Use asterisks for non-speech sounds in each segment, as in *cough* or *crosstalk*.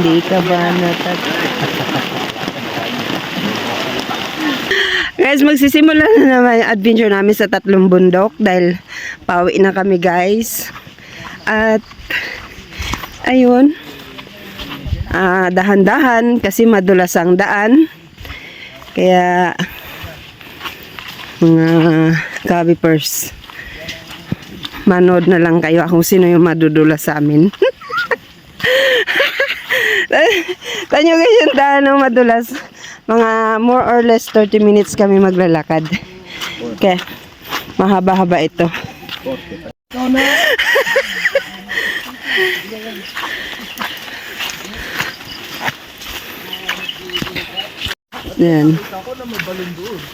Hindi ka ba natat... guys, magsisimula na naman yung adventure namin sa tatlong bundok dahil pauwi na kami guys. At ayun, ah, dahan-dahan kasi madulas ang daan. Kaya mga kabipers manood na lang kayo kung sino yung madudulas sa amin. *laughs* Tanyo guys yung daan ng madulas. Mga more or less 30 minutes kami maglalakad. Okay. Mahaba-haba ito. *laughs* Yan.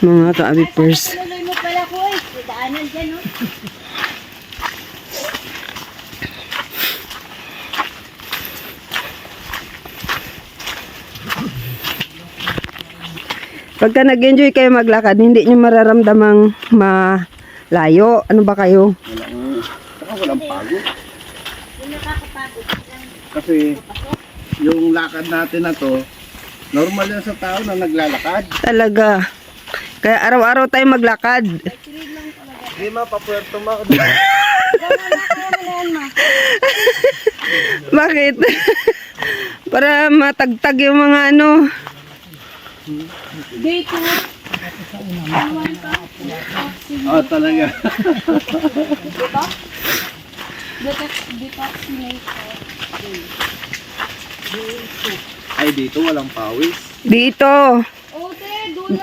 Mga ka-abipers. Tuloy mo pala ko eh. Daanan dyan oh. Pagka nag-enjoy kayo maglakad, hindi nyo mararamdamang malayo. Ano ba kayo? Saka walang pagod. Kasi yung lakad natin na to, normal yan sa tao na naglalakad. Talaga. Kaya araw-araw tayo maglakad. Hindi mapapuerto mo ako. *laughs* Bakit? *laughs* Para matagtag yung mga ano. Dito. Oo, talaga. Detox, detoxinate. Ay, dito walang pawis. Dito. Oh.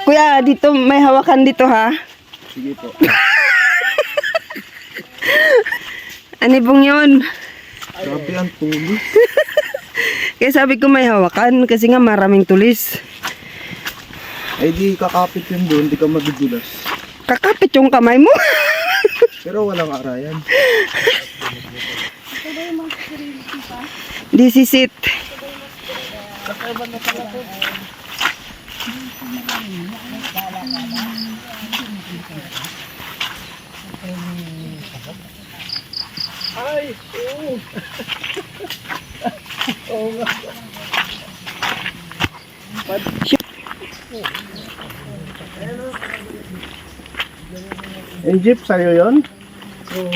Kuya, dito may hawakan dito ha. Sige po. *laughs* Anibong yun. Grabe ang tulos. *laughs* Kaya sabi ko may hawakan kasi nga maraming tulis. Ay, di kakapit yun doon, di ka madudulas. Kakapit yung kamay mo. *laughs* Pero walang arayan. Di sisit. Ay, oo. Oo nga. Yung jeep sa'yo yun? Oo.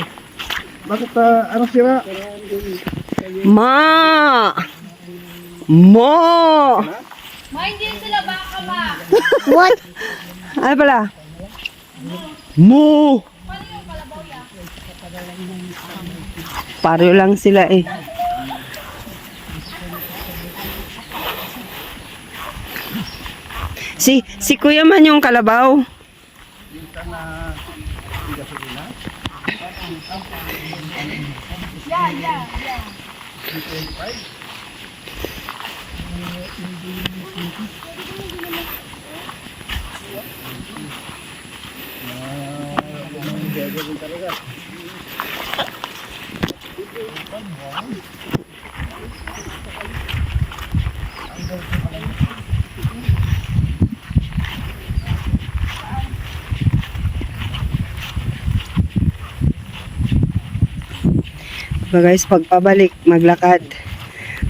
Bakit ah, ano sira? Ma! Mo! Ma, hindi sila baka ma. *laughs* What? Ano pala? Mo! Pareho lang sila eh. Si si Kuya man yung kalabaw. Yeah, yeah, yeah. So guys, pagpabalik, maglakad.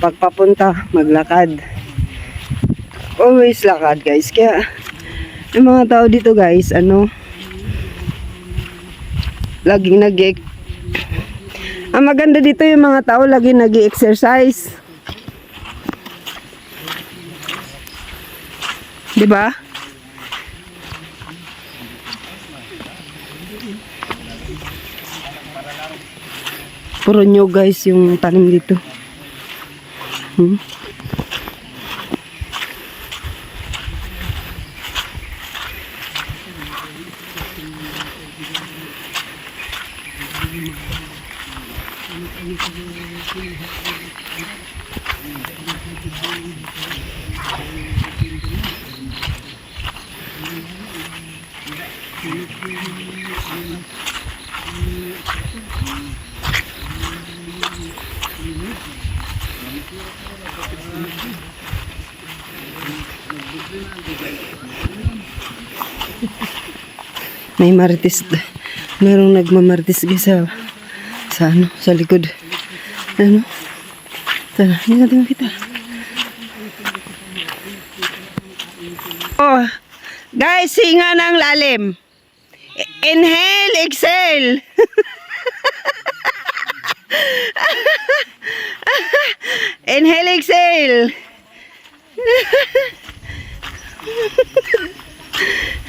Pagpapunta, maglakad. Always lakad guys. Kaya, yung mga tao dito guys, ano, laging nag Ang maganda dito yung mga tao laging nag exercise Di ba? Puro nyo guys yung tanim dito. Hmm? May martis. Merong nagmamartis sa sa ano, sa likod. Ano? Tara, hindi natin makita. Oh, guys, singa ng lalim. Inhale, exhale. *laughs* Inhale, exhale. *laughs*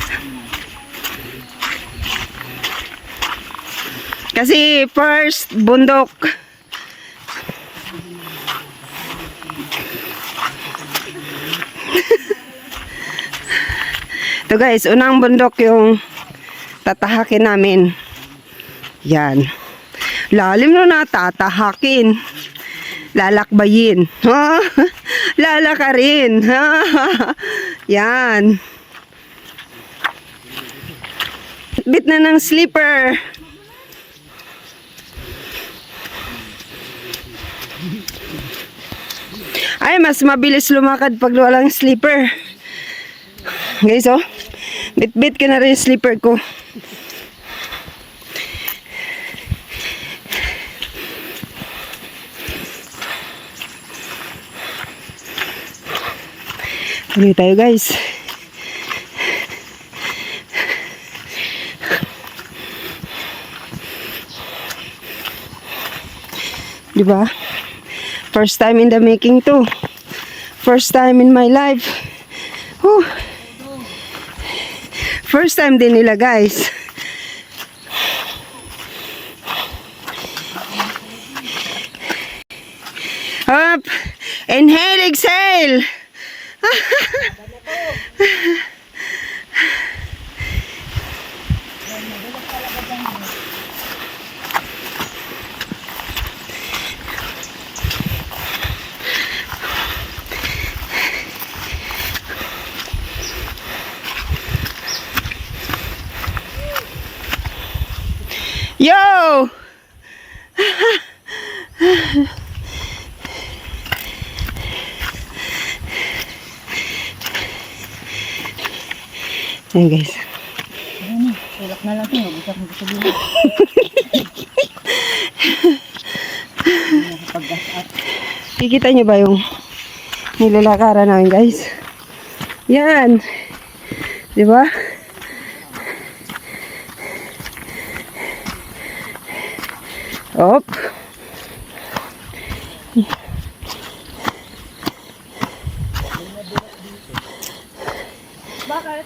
Kasi first, bundok. *laughs* Ito guys, unang bundok yung tatahakin namin. Yan. Lalim na na, tatahakin. Lalakbayin. Ha? *laughs* Lalakarin. Ha? *laughs* Yan. Bit na ng slipper. Ay, mas mabilis lumakad pag walang slipper. Guys, oh. Bit-bit ko na rin yung slipper ko. Tuloy tayo, guys. Di ba? First time in the making too. First time in my life. Whew. First time din nila guys. Up. Inhale, exhale. *laughs* Yo! Ayan guys. Tulak na lang ito. Gusto kong gusto din. Kikita niyo ba yung nilalakaran namin guys? Yan. Di ba? Op. Bakit?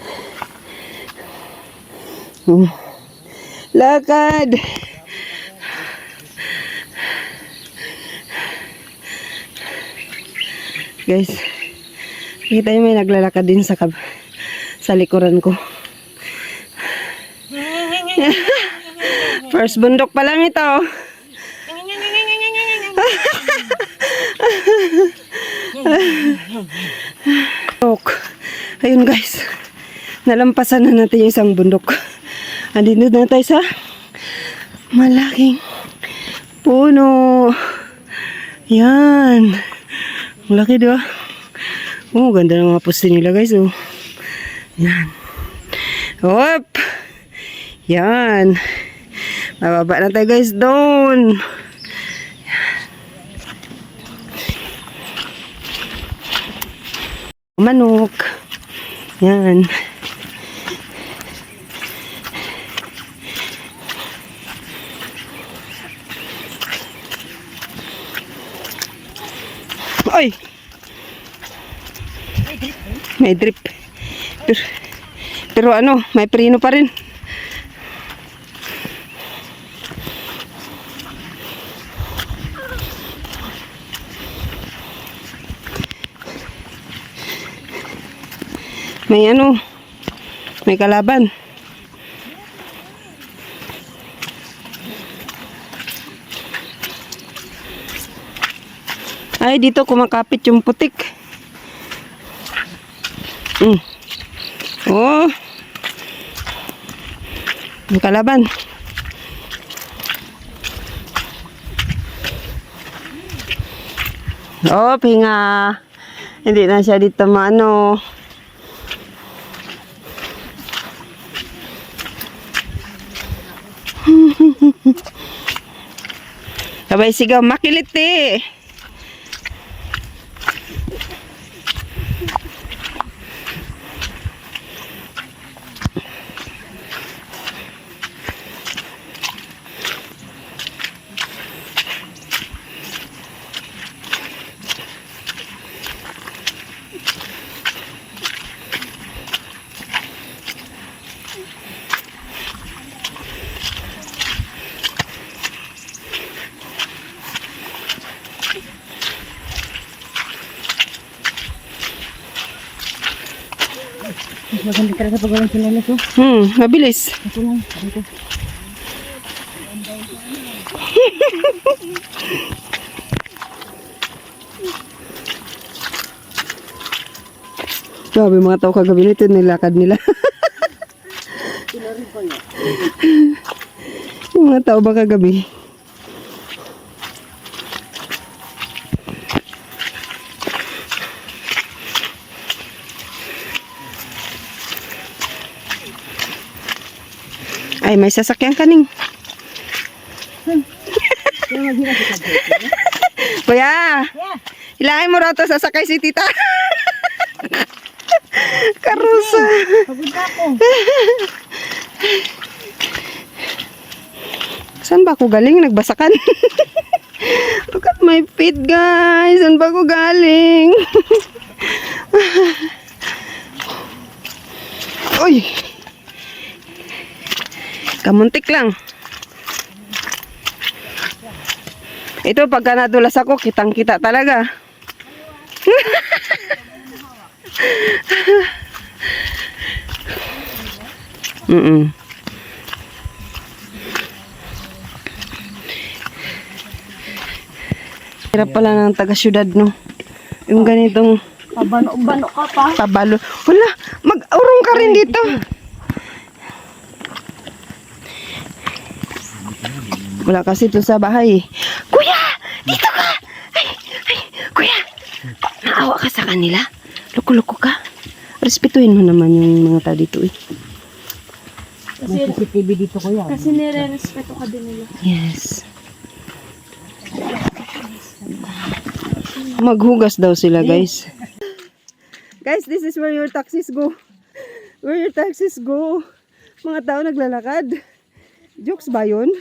Hmm. Lakad. Guys, kita niyo may naglalakad din sa kab sa likuran ko. *laughs* First bundok pa lang ito. *laughs* Bundok. Ayun guys. Nalampasan na natin yung isang bundok. Andito na tayo sa malaking puno. Yan. Ang laki di ba? Oh, ganda ng mga poste nila guys. Oh. Yan. Hop. Yan. Mababa na tayo guys doon. Manok. Yan. Ay! May drip. Pero, pero ano, may prino pa rin. May ano, may kalaban. Ay, dito kumakapit yung putik. Mm. Oh. Yung kalaban. Oh, pinga. Hindi na siya dito maano. Sabay sigaw, makiliti. Thank you. Maganda talaga pag walang sinelas oh. Hmm, mabilis. Ito lang, dito. Grabe mga tao kagabi nito nilakad nila. Yung mga tao ba kagabi? Ay, may sasakyan maghirap *laughs* ito. Kuya, hilahin mo raw to sasakay si tita. *laughs* Karusa. Saan ba ako galing? Nagbasakan. *laughs* Look at my feet, guys. Saan ba ako galing? Uy! Kamuntik lang. Ito, pagka nadulas ako, kitang-kita talaga. *laughs* Mm-mm. Hirap pala ng taga-syudad, no? Yung ganitong Pabano-bano ka pa. pabalo. Wala, mag-urong ka rin dito. Wala kasi ito sa bahay. eh. Kuya! Dito ka! Ay, ay, kuya! Naawa ka sa kanila? Loko-loko ka? Respetuhin mo naman yung mga tao dito eh. May CCTV dito ko yan. Kasi nire-respeto ka din nila. Yes. Maghugas daw sila, guys. Guys, this is where your taxis go. Where your taxis go. Mga tao naglalakad. Jokes ba yun?